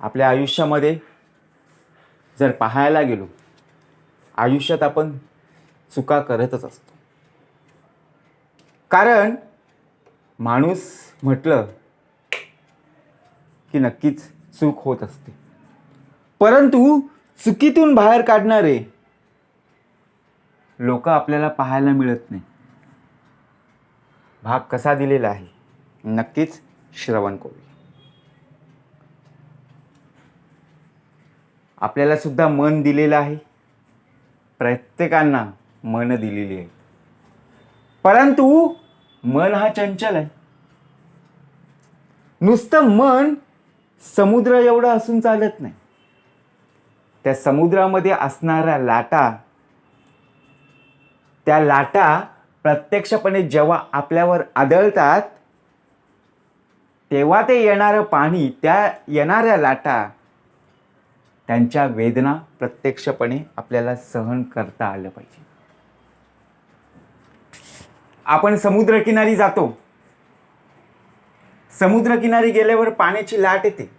आपल्या आयुष्यामध्ये जर पाहायला गेलो आयुष्यात आपण चुका करतच असतो. कारण माणूस म्हटलं की नक्कीच चूक होत असते. परंतु चुकीतून बाहेर काढणारे लोक आपल्याला पाहायला मिळत नाही. भाग कसा दिलेला आहे नक्कीच श्रवण करूया. आपल्याला सुद्धा मन दिलेलं आहे. प्रत्येकांना मन दिलेली आहे. परंतु मन हा चंचल आहे. नुसतं मन समुद्र एवढं असून चालत नाही. त्या समुद्रामध्ये असणाऱ्या लाटा त्या लाटा प्रत्यक्षपणे जेव्हा आपल्यावर आदळतात तेव्हा ते येणारं पाणी त्या येणाऱ्या लाटा त्यांच्या वेदना प्रत्यक्षपणे आपल्याला सहन करता आलं पाहिजे. आपण समुद्रकिनारी जातो. समुद्रकिनारी गेल्यावर पाण्याची लाट येते.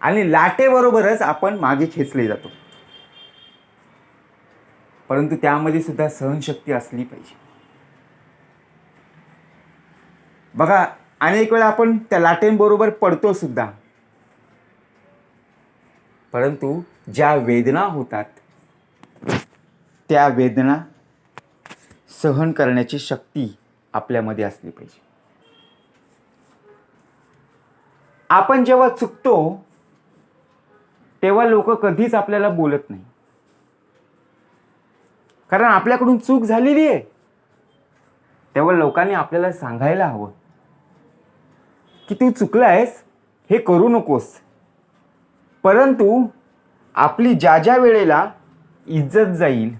आणि लाटेबरोबरच आपण मागे खेचले जातो. परंतु त्यामध्ये सुद्धा सहनशक्ती असली पाहिजे. बघा अनेक वेळा आपण त्या लाटेंबरोबर पडतो सुद्धा. परंतु ज्या वेदना होतात त्या वेदना सहन करण्याची शक्ती आपल्यामध्ये असली पाहिजे. आपण जेव्हा चुकतो तेव्हा लोक कधीच आपल्याला बोलत नाही. कारण आपल्याकडून चूक झालेली आहे. तेव्हा लोकांनी आपल्याला सांगायला हवं की तू चुकलायस हे करू नकोस. परंतु आपली ज्या ज्या वेळेला इज्जत जाईल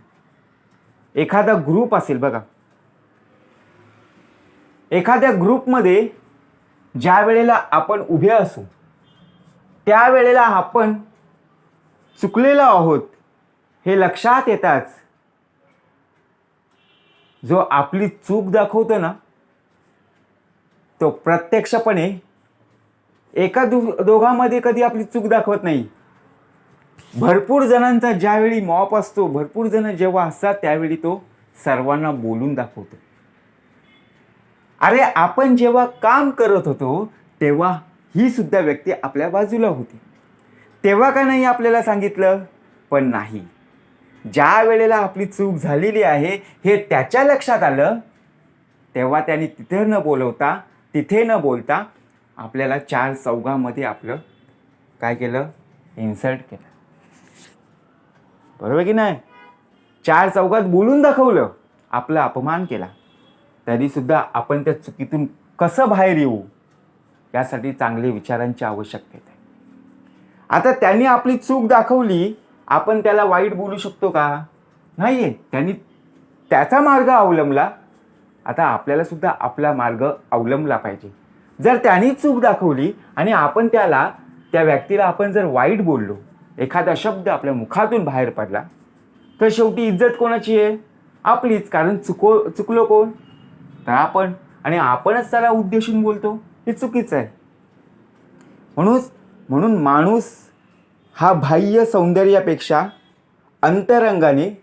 एखादा ग्रुप असेल बघा. एखाद्या ग्रुपमध्ये ज्या वेळेला आपण उभे असू त्यावेळेला आपण चुकलेलो आहोत हे लक्षात येताच जो आपली चूक दाखवतो ना तो प्रत्यक्षपणे एका दु दोघांमध्ये कधी आपली चूक दाखवत नाही. भरपूर जणांचा ज्यावेळी मॉप असतो भरपूर जण जेव्हा असतात त्यावेळी तो सर्वांना बोलून दाखवतो. अरे आपण जेव्हा काम करत होतो तेव्हा ही सुद्धा व्यक्ती आपल्या बाजूला होती. तेव्हा का नाही आपल्याला सांगितलं? पण नाही. ज्या वेळेला आपली चूक झालेली आहे हे त्याच्या लक्षात आलं तेव्हा त्याने तिथे न बोलवता तिथे न बोलता आपल्याला चार चौघामध्ये आपलं काय केलं? इन्सल्ट केलं. बरोबर की नाही? चार चौघात बोलून दाखवलं. आपला अपमान केला. तरीसुद्धा आपण त्या चुकीतून कसं बाहेर येऊ? यासाठी चांगले विचारांची आवश्यकता आहे. आता त्यांनी आपली चूक दाखवली. आपण त्याला वाईट बोलू शकतो का? नाही आहे त्यांनी त्याचा मार्ग अवलंबला. आता आपल्याला सुद्धा आपला मार्ग अवलंबला पाहिजे. जर त्यांनी चूक दाखवली आणि आपण त्याला त्या व्यक्तीला आपण जर वाईट बोललो एखादा शब्द आपल्या मुखातून बाहेर पडला तर शेवटी इज्जत कोणाची आहे? आपलीच. कारण चुको चुकलो कोण? तर आपण. आणि आपणच त्याला उद्देशून बोलतो. हे चुकीचं आहे. म्हणून म्हणून माणूस हा बाह्य सौंदर्यापेक्षा अंतरंगाने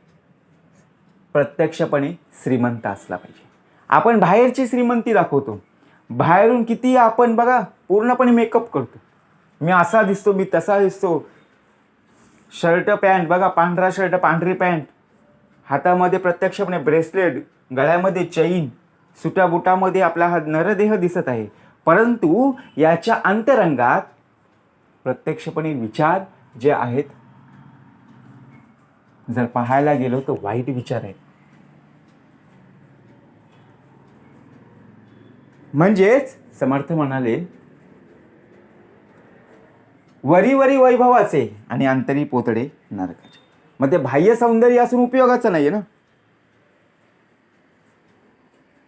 प्रत्यक्षपणे श्रीमंत असला पाहिजे. आपण बाहेरची श्रीमंती दाखवतो. बाहेरून किती आपण बघा पूर्णपणे मेकअप करतो. मी असा दिसतो मी तसा दिसतो. शर्ट पॅन्ट बघा पांढरा शर्ट पांढरी पॅन्ट. हातामध्ये प्रत्यक्षपणे ब्रेसलेट गळ्यामध्ये चैन सुट्या बुटामध्ये आपला हा नरदेह दिसत आहे. परंतु याच्या अंतरंगात प्रत्यक्षपणे विचार जे आहेत जर पाहायला गेलो तर वाईट विचार आहेत. म्हणजेच समर्थ म्हणाले वरी वरी वैभवाचे आणि अंतरी पोतडे नरकाचे. मग ते बाह्य सौंदर्य असून उपयोगाचं नाही ना?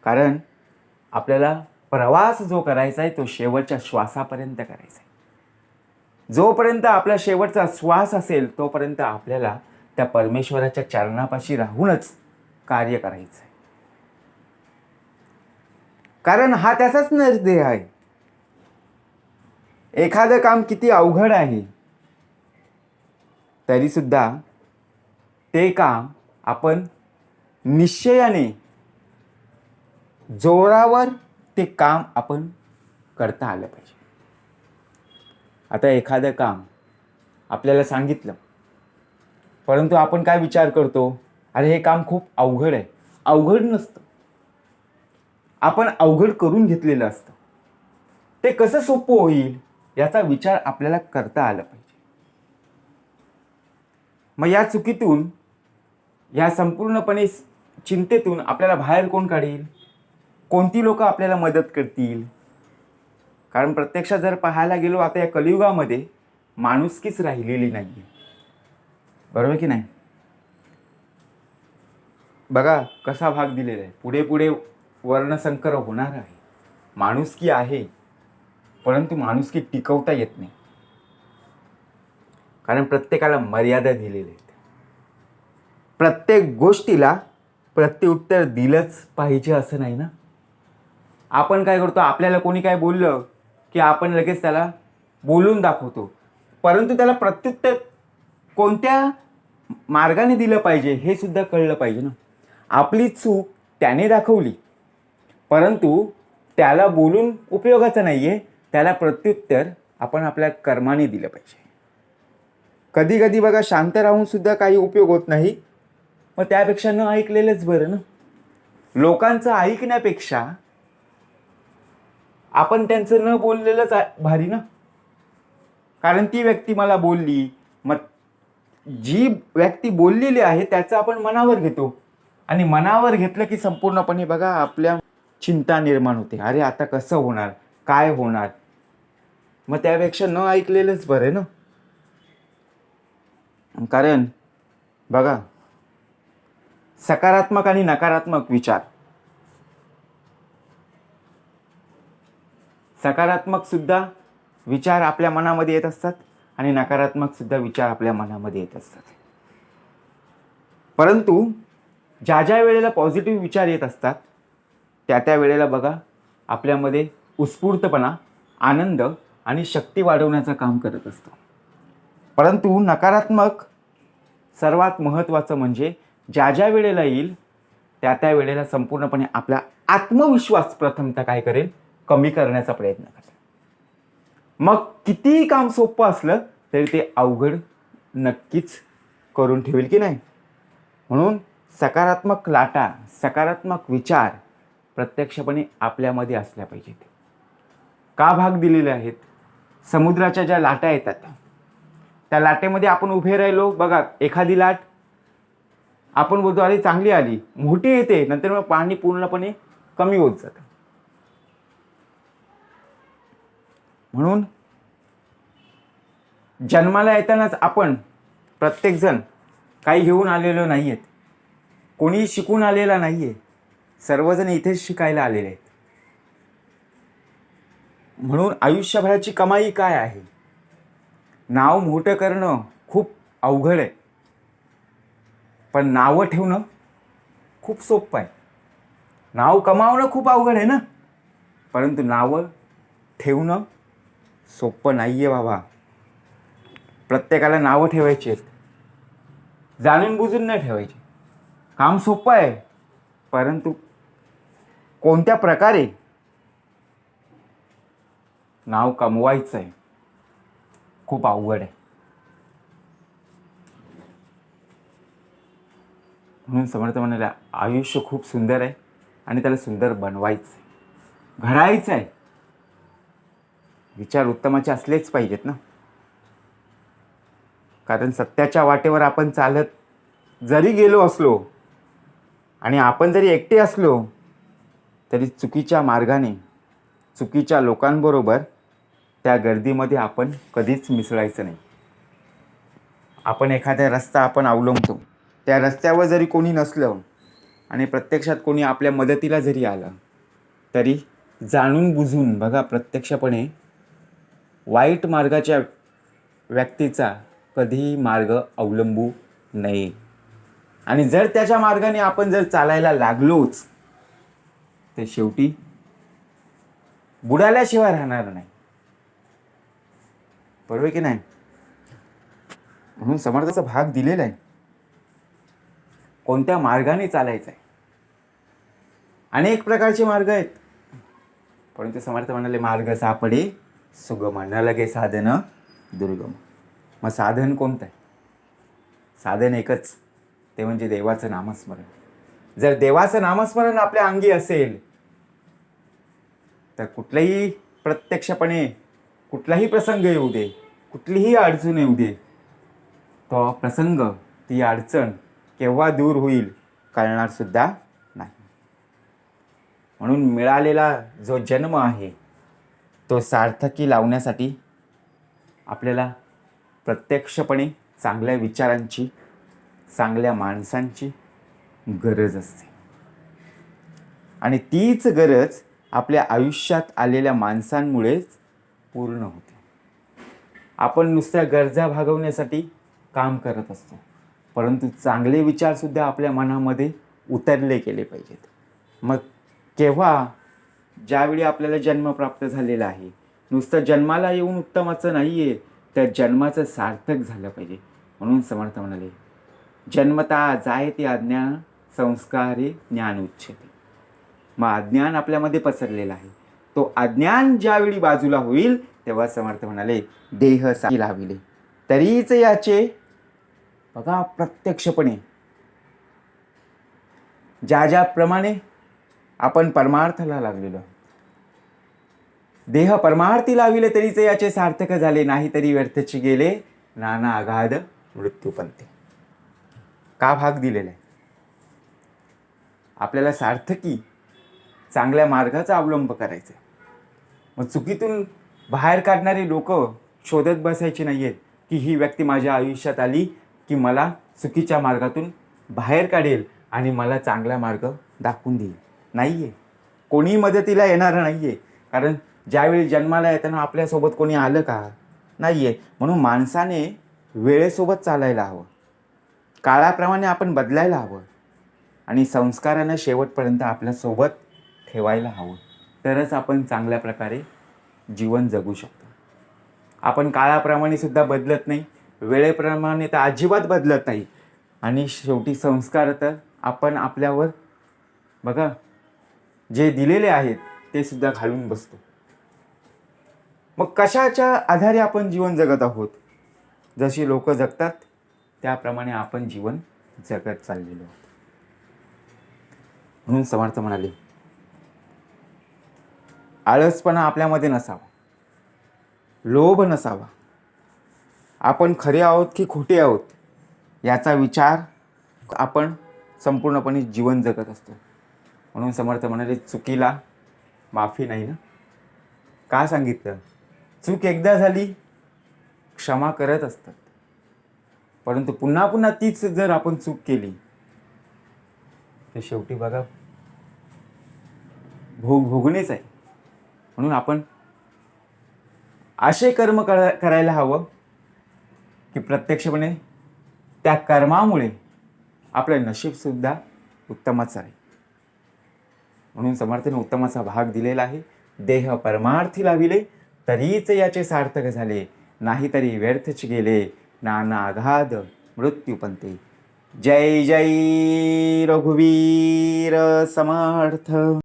कारण आपल्याला प्रवास जो करायचा आहे तो शेवटच्या श्वासापर्यंत करायचा आहे. जोपर्यंत आपला शेवटचा श्वास असेल तोपर्यंत आपल्याला त्या परमेश्वराच्या चरणापाशी राहूनच कार्य करायचं आहे. कारण हा त्याचाच निर्देह आहे. एखादं काम किती अवघड आहे तरी सुद्धा ते काम आपण निश्चयाने जोरावर ते काम आपण करता आलं पाहिजे. आता एखादं काम आपल्याला सांगितलं परंतु आपण काय विचार करतो अरे हे काम खूप अवघड आहे. अवघड नसतं. आपण अवघड करून घेतलेलं असतं. ते कसं सोपं होईल याचा विचार आपल्याला करता आला पाहिजे. मग या चुकीतून या संपूर्णपणे चिंतेतून आपल्याला बाहेर कोण काढेल? कोणती लोक आपल्याला मदत करतील? कारण प्रत्यक्षात जर पाहायला गेलो आता या कलियुगामध्ये माणुसकीच राहिलेली नाही बरोबर की नाही? बघा कसा भाग दिलेला आहे. पुढे पुढे वर्णसंकर होणार आहे. माणुसकी आहे परंतु माणुसकी टिकवता येत नाही. कारण प्रत्येकाला मर्यादा दिलेल्या आहेत. प्रत्येक गोष्टीला प्रत्युत्तर दिलंच पाहिजे असं नाही ना? आपण काय करतो आपल्याला कोणी काय बोललं की आपण लगेच त्याला बोलून दाखवतो. परंतु त्याला प्रत्युत्तर कोणत्या मार्गाने दिलं पाहिजे हे सुद्धा कळलं पाहिजे ना? आपली चूक त्याने दाखवली. परंतु त्याला बोलून उपयोगाचं नाही आहे त्याला प्रत्युत्तर आपण आपल्या कर्माने दिलं पाहिजे. कधी कधी बघा शांत राहून सुद्धा काही उपयोग होत नाही. मग त्यापेक्षा न ऐकलेलंच बरं ना? लोकांचं ऐकण्यापेक्षा आपण त्यांचं न बोललेलंच भारी ना? कारण ती व्यक्ती मला बोलली मग जी व्यक्ती बोललेली आहे त्याचं आपण मनावर घेतो. आणि मनावर घेतलं की संपूर्णपणे बघा आपल्या चिंता निर्माण होते. अरे आता कसं होणार? काय होणार? मग त्यापेक्षा न ऐकलेलंच बरं आहे ना? कारण बघा सकारात्मक आणि नकारात्मक विचार. सकारात्मक सुद्धा विचार आपल्या मनामध्ये येत असतात आणि नकारात्मक सुद्धा विचार आपल्या मनामध्ये येत असतात. परंतु ज्या ज्या वेळेला पॉझिटिव्ह विचार येत असतात त्या त्या वेळेला बघा आपल्यामध्ये उत्स्फूर्तपणा आनंद आणि शक्ती वाढवण्याचं काम करत असतो. परंतु नकारात्मक सर्वात महत्त्वाचं म्हणजे ज्या ज्या वेळेला येईल त्या त्या वेळेला संपूर्णपणे आपला आत्मविश्वास प्रथमतः काय करेल? कमी करण्याचा प्रयत्न करेल. मग कितीही काम सोपं असलं तरी ते अवघड नक्कीच करून ठेवेल की नाही? म्हणून सकारात्मक लाटा सकारात्मक विचार प्रत्यक्षपणे आपल्यामध्ये असल्या पाहिजेत. का भाग दिलेले आहेत? समुद्राच्या ज्या लाटा येतात त्या लाटेमध्ये आपण उभे राहिलो. बघा एखादी लाट आपण बोलतो अरे चांगली आली मोठी येते नंतर मग पाणी पूर्णपणे कमी होत जातं. म्हणून जन्माला येतानाच आपण प्रत्येकजण काही घेऊन आलेलो नाही आहेत कोणी शिकून आलेला नाही आहे सर्वजण इथेच शिकायला आलेले आहेत. म्हणून आयुष्यभराची कमाई काय आहे? नाव मोठं करणं खूप अवघड आहे. पण नावं ठेवणं खूप सोपं आहे. नाव कमावणं खूप अवघड आहे ना? परंतु नावं ठेवणं सोपं नाही आहे बाबा. प्रत्येकाला नावं ठेवायची आहेत. जाणून बुजून नाही ठेवायची. काम सोपं आहे परंतु कोणत्या प्रकारे? नाव कमवायचं आहे खूप अवघड आहे. म्हणून समर्थ म्हणाला आयुष्य खूप सुंदर आहे आणि त्याला सुंदर बनवायचं आहे घडायचं आहे विचार उत्तमाचे असलेच पाहिजेत ना. कारण सत्याच्या वाटेवर आपण चालत जरी गेलो असलो आणि आपण जरी एकटे असलो तरी चुकीच्या मार्गाने चुकीच्या लोकांबरोबर त्या गर्दीमध्ये आपण कधीच मिसळायचं नाही. आपण एखादा रस्ता आपण अवलंबतो. त्या रस्त्यावर जरी कोणी नसलं आणि प्रत्यक्षात कोणी आपल्या मदतीला जरी आलं तरी जाणून बुजून बघा प्रत्यक्षपणे वाईट मार्गाच्या व्यक्तीचा कधीही मार्ग अवलंबू नये. आणि जर त्याच्या मार्गाने आपण जर चालायला लागलोच ते शेवटी बुडाल्याशिवाय राहणार नाही. बरोबर की नाही? म्हणून समर्थाचा भाग दिलेला आहे. कोणत्या मार्गाने चालायचं आहे अनेक प्रकारचे मार्ग आहेत. परंतु समर्थ म्हणाले मार्ग सापडे सुगम न लगे साधन दुर्गम. मग साधन कोणतं आहे? साधन एकच. ते म्हणजे देवाचं नामस्मरण. जर देवाचं नामस्मरण आपल्या अंगी असेल तर कुठल्याही प्रत्यक्षपणे कुठलाही प्रसंग येऊ दे कुठलीही अडचण येऊ दे तो प्रसंग ती अडचण केव्हा दूर होईल कळणारसुद्धा नाही. म्हणून मिळालेला जो जन्म आहे तो सार्थकी लावण्यासाठी आपल्याला प्रत्यक्षपणे चांगल्या विचारांची चांगल्या माणसांची गरज असते. आणि तीच गरज आपल्या आयुष्यात आलेल्या माणसांमुळेच पूर्ण होते. आपण नुसत्या गरजा भागवण्यासाठी काम करत असतो. परंतु चांगले विचारसुद्धा आपल्या मनामध्ये उतरले गेले पाहिजेत. मग केव्हा ज्यावेळी आपल्याला जन्म प्राप्त झालेला आहे नुसतं जन्माला येऊन उत्तमाचं नाही आहे तर जन्माचं सार्थक झालं पाहिजे. म्हणून समर्थ म्हणाले जन्मता जायते अज्ञान संस्कारे ज्ञान उच्चते मग अज्ञान आपल्यामध्ये पसरलेला आहे. तो अज्ञान ज्यावेळी बाजूला होईल तेव्हा समर्थ म्हणाले देह सा लाविले. तरीच याचे बघा प्रत्यक्षपणे ज्या ज्याप्रमाणे आपण परमार्थाला लागलेलो. देह परमार्थी लाविले तरीच याचे सार्थक झाले नाही तरी व्यर्थची गेले नाना अगाध मृत्यूपंते. का भाग दिलेला आहे? आपल्याला सार्थकी चांगल्या मार्गाचा अवलंब करायचा. आहे. मग चुकीतून बाहेर काढणारे लोक शोधत बसायचे नाही आहेत की ही व्यक्ती माझ्या आयुष्यात आली की मला चुकीच्या मार्गातून बाहेर काढेल आणि मला चांगला मार्ग दाखवून देईल. नाही आहे कोणी मदतीला येणारं नाही आहे कारण ज्यावेळी जन्माला येताना आपल्यासोबत कोणी आलं का? नाही आहे म्हणून माणसाने वेळेसोबत चालायला हवं. काळाप्रमाणे आपण बदलायला हवं. आणि संस्कारानं शेवटपर्यंत आपल्यासोबत ठेवायला हवं. तरच आपण चांगल्या प्रकारे जीवन जगू शकतो. आपण काळाप्रमाणे सुद्धा बदलत नाही. वेळेप्रमाणे तर अजिबात बदलत नाही. आणि शेवटी संस्कार तर आपण आपल्यावर बघा जे दिलेले आहेत ते सुद्धा घालून बसतो. मग कशाच्या आधारे आपण जीवन जगत आहोत? जशी लोक जगतात त्याप्रमाणे आपण जीवन जगत चाललेलो आहोत. म्हणून समर्थ म्हणाले आळसपणा आपल्यामध्ये नसावा. लोभ नसावा. आपण खरे आहोत की खोटे आहोत याचा विचार आपण संपूर्णपणे जीवन जगत असतो. म्हणून समर्थ म्हणाले चुकीला माफी नाही ना? का सांगितलं? चूक एकदा झाली क्षमा करत असतात. परंतु पुन्हा पुन्हा तीच जर आपण चूक केली तर शेवटी बघा भोग भोगणेच आहे. म्हणून आपण असे कर्म करा करायला हवं की प्रत्यक्षपणे त्या कर्मामुळे आपलं नशीबसुद्धा उत्तमच आहे. म्हणून समर्थने उत्तमाचा भाग दिलेला आहे. देह परमार्थी लाविले तरीच याचे सार्थक झाले. नाहीतरी व्यर्थच गेले. नाना अगाध मृत्यूपंते जय जय रघुवीर समर्थ.